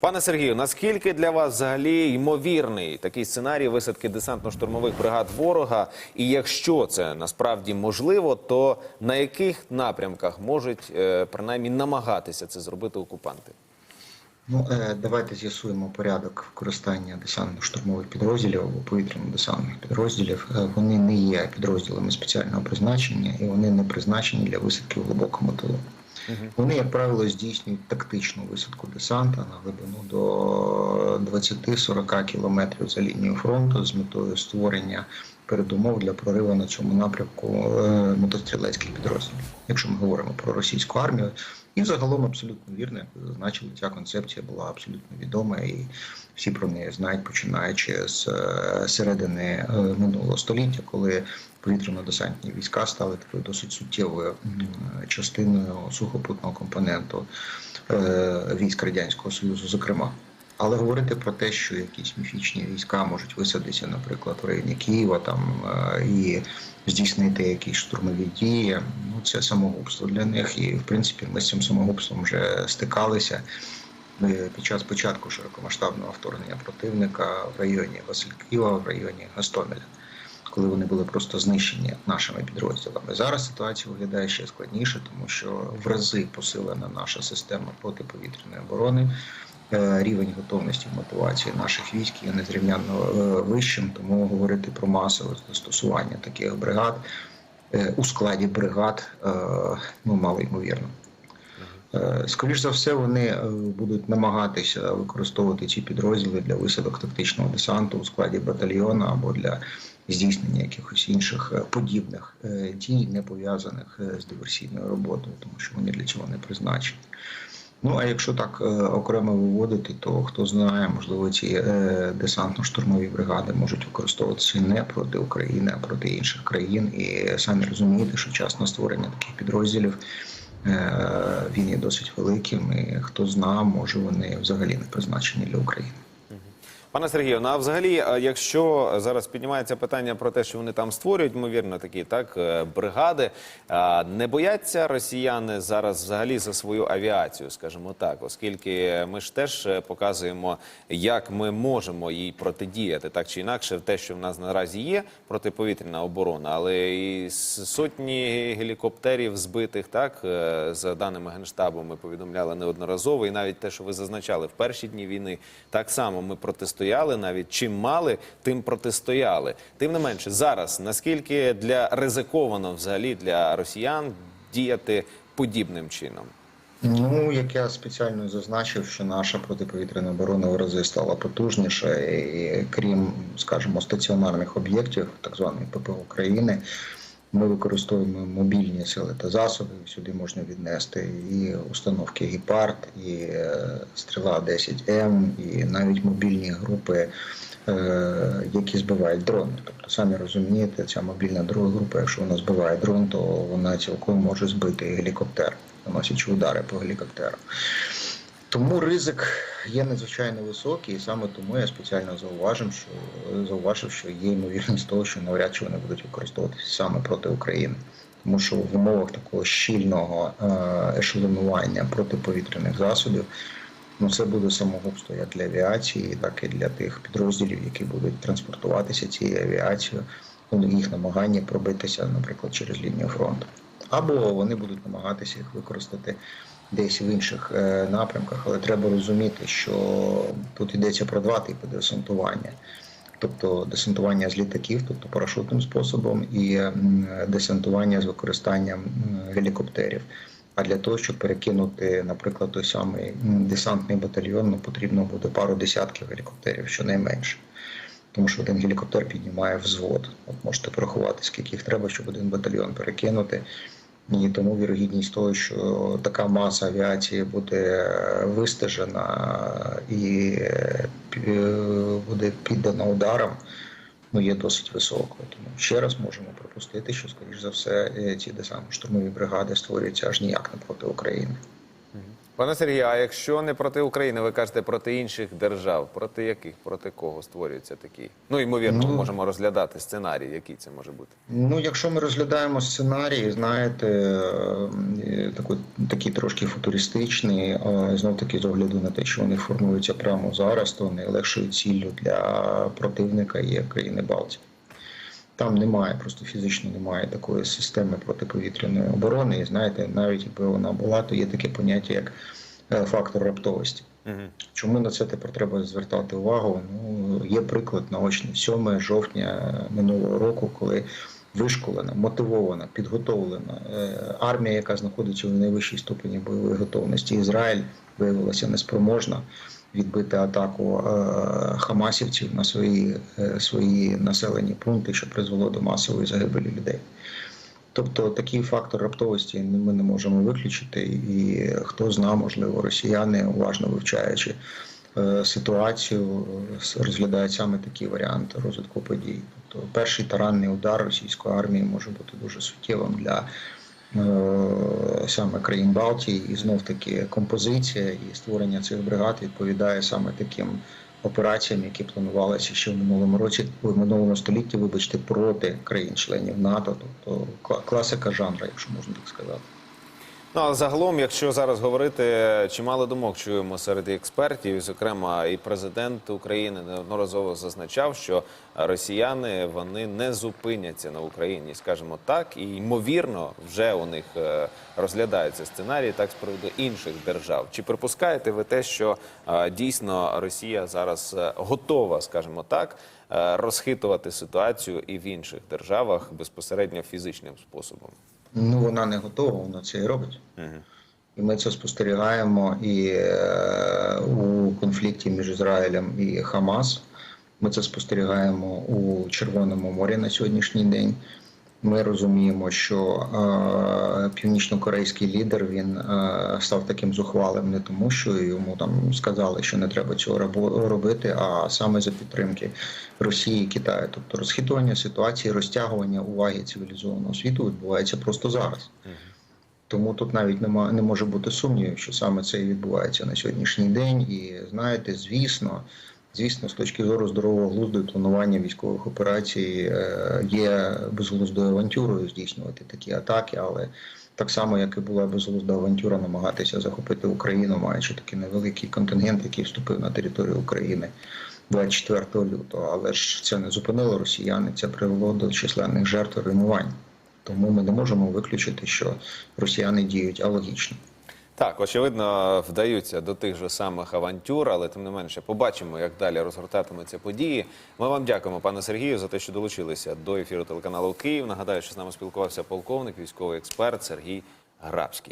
Пане Сергію, наскільки для вас взагалі ймовірний такий сценарій висадки десантно-штурмових бригад ворога? І якщо це насправді можливо, то на яких напрямках можуть е, принаймні намагатися це зробити окупанти? Ну, е, давайте з'ясуємо порядок використання десантно-штурмових підрозділів або повітряно-десантних підрозділів. Е, Вони не є підрозділами спеціального призначення і вони не призначені для висадки в глибокому тилу. Вони, як правило, здійснюють тактичну висадку десанта на глибину до 20-40 кілометрів за лінією фронту з метою створення передумов для прориву на цьому напрямку е, мотострілецьких підрозділів, якщо ми говоримо про російську армію. І загалом абсолютно вірно, як ви зазначили, ця концепція була абсолютно відома, і всі про неї знають, починаючи з е, середини е, минулого століття, коли повітряно-десантні війська стали такою досить суттєвою частиною сухопутного компоненту військ радянського союзу, зокрема. Але говорити про те, що якісь міфічні війська можуть висадитися, наприклад, в районі Києва там е, і здійснити якісь штурмові дії, ну це самогубство для них. І в принципі ми з цим самогубством вже стикалися. Під час початку широкомасштабного вторгнення противника в районі Василькова, в районі Гастомеля, коли вони були просто знищені нашими підрозділами. Зараз ситуація виглядає ще складніше, тому що в рази посилена наша система протиповітряної оборони. Е, Рівень готовності мотивації наших військ є незрівнянно е, вищим, тому говорити про масове застосування таких бригад е, у складі бригад ну мало ймовірно. Е, Скоріш за все, вони будуть намагатися використовувати ці підрозділи для висадок тактичного десанту у складі батальйону або для здійснення якихось інших подібних дій, не пов'язаних з диверсійною роботою, тому що вони для цього не призначені. Ну а якщо так е, окремо виводити, то хто знає, можливо, ці е, десантно-штурмові бригади можуть використовуватися не проти України, а проти інших країн. І самі розумієте, що час на створення таких підрозділів е, він є досить великим. І хто знає, може вони взагалі не призначені для України. Пане Сергію, ну а взагалі, якщо зараз піднімається питання про те, що вони там створюють, ймовірно, такі так е, бригади, не бояться росіяни зараз взагалі за свою авіацію, скажімо так, оскільки ми ж теж е, показуємо, як ми можемо їй протидіяти так чи інакше, те, що в нас наразі є протиповітряна оборона, але і сотні гелікоптерів збитих, так е, за даними генштабу, ми повідомляли неодноразово, і навіть те, що ви зазначали в перші дні війни, так само ми протистояли, навіть чим мали, тим протистояли. Тим не менше, зараз наскільки для ризиковано взагалі для росіян діяти подібним чином? Ну, як я спеціально зазначив, що наша протиповітряна оборона в рази стала потужніша, і крім, скажімо, стаціонарних об'єктів, так званої ППО України, ми використовуємо мобільні сили та засоби. Сюди можна віднести і установки Гепард, і е, стріла 10М, і навіть мобільні групи, е, які збивають дрони. Тобто, самі розумієте, ця мобільна друга група, якщо вона збиває дрон, то вона цілком може збити гелікоптер, наносячи удари по гелікоптеру. Тому ризик є надзвичайно високий, і саме тому я спеціально зауважив, що зауважив, що є ймовірність того, що навряд чи вони будуть використовуватися саме проти України. Тому що в умовах такого щільного е, ешелонування протиповітряних засобів ну це буде самогубство як для авіації, так і для тих підрозділів, які будуть транспортуватися цією авіацією, ну, їх намагання пробитися, наприклад, через лінію фронту. Або вони будуть намагатися їх використати десь в інших е, напрямках, але треба розуміти, що тут йдеться про два типи десантування. Тобто десантування з літаків, тобто парашутним способом, і десантування з використанням гелікоптерів. А для того, щоб перекинути, наприклад, той самий десантний батальйон, ну, потрібно буде пару десятків гелікоптерів, щонайменше. Тому що один гелікоптер піднімає взвод. От можете порахувати, скільки їх треба, щоб один батальйон перекинути. І тому вірогідність того, що така маса авіації буде вистежена і е, буде піддана ударам, ну є досить високою. Тому ще раз можемо припустити, що, скоріш за все, е, ці десантно-штурмові бригади створюються аж ніяк не проти України. Пане Сергію, а якщо не проти України, ви кажете проти інших держав, проти яких, проти кого створюється такий? Ну, ймовірно, ми можемо розглядати сценарій, який це може бути. Ну, якщо ми розглядаємо сценарій, знаєте, е, таку, такий трошки футуристичний, знов таки з огляду на те, що вони формуються прямо зараз, то найлегшою ціллю для противника є країни Балтії. Там немає, просто фізично немає такої системи протиповітряної оборони. І знаєте, навіть якби вона була, то є таке поняття як е, фактор раптовості. Угу. Чому на це тепер треба звертати увагу? Ну є приклад наочний 7 жовтня минулого року, коли вишколена, мотивована, підготовлена е, армія, яка знаходиться у найвищій ступені бойової готовності. Ізраїль виявилася неспроможна відбити атаку е, хамасівців на свої, е, свої населені пункти, що призвело до масової загибелі людей. Тобто такий фактор раптовості ми не можемо виключити, і хто зна, можливо, росіяни, уважно вивчаючи е, ситуацію, розглядають саме такі варіанти розвитку подій. Тобто перший таранний удар російської армії може бути дуже суттєвим для саме країн Балтії, і знов таки композиція і створення цих бригад відповідає саме таким операціям, які планувалися ще в минулому році, в минулому столітті, вибачте, проти країн-членів НАТО, тобто кла- класика жанру, якщо можна так сказати. Ну, а загалом, якщо зараз говорити, чимало думок чуємо серед експертів, зокрема, і президент України неодноразово зазначав, що росіяни вони не зупиняться на Україні, скажімо так, і ймовірно, вже у них е, розглядається сценарій так з приводу інших держав. Чи припускаєте ви те, що е, дійсно Росія зараз е, готова, скажімо так, розхитувати ситуацію і в інших державах безпосередньо фізичним способом? Ну вона не готова, вона це і робить. Ага. І ми це спостерігаємо і е, у конфлікті між Ізраїлем і Хамас. Ми це спостерігаємо у Червоному морі на сьогоднішній день. Ми розуміємо, що е, північно-корейський лідер він е, став таким зухвалим не тому, що йому там сказали, що не треба цього робити, а саме за підтримки Росії і Китаю. Тобто розхитування ситуації, розтягування уваги цивілізованого світу відбувається просто зараз. Тому тут навіть нема не може бути сумнівів, що саме це і відбувається на сьогоднішній день. І знаєте, звісно, звісно, з точки зору здорового глузду і планування військових операцій е, є безглуздою авантюрою здійснювати такі атаки, але так само, як і була безглузда авантюра, намагатися захопити Україну, маючи такий невеликий контингент, який вступив на територію України. 24 лютого, але ж це не зупинило росіяни, це привело до численних жертв руйнувань. Тому ми не можемо виключити, що росіяни діють алогічно. Так, очевидно, вдаються до тих же самих авантюр, але тим не менше побачимо, як далі розгортатимуться події. Ми вам дякуємо, пане Сергію, за те, що долучилися до ефіру телеканалу Київ. Нагадаю, що з нами спілкувався полковник, військовий експерт Сергій Грабський.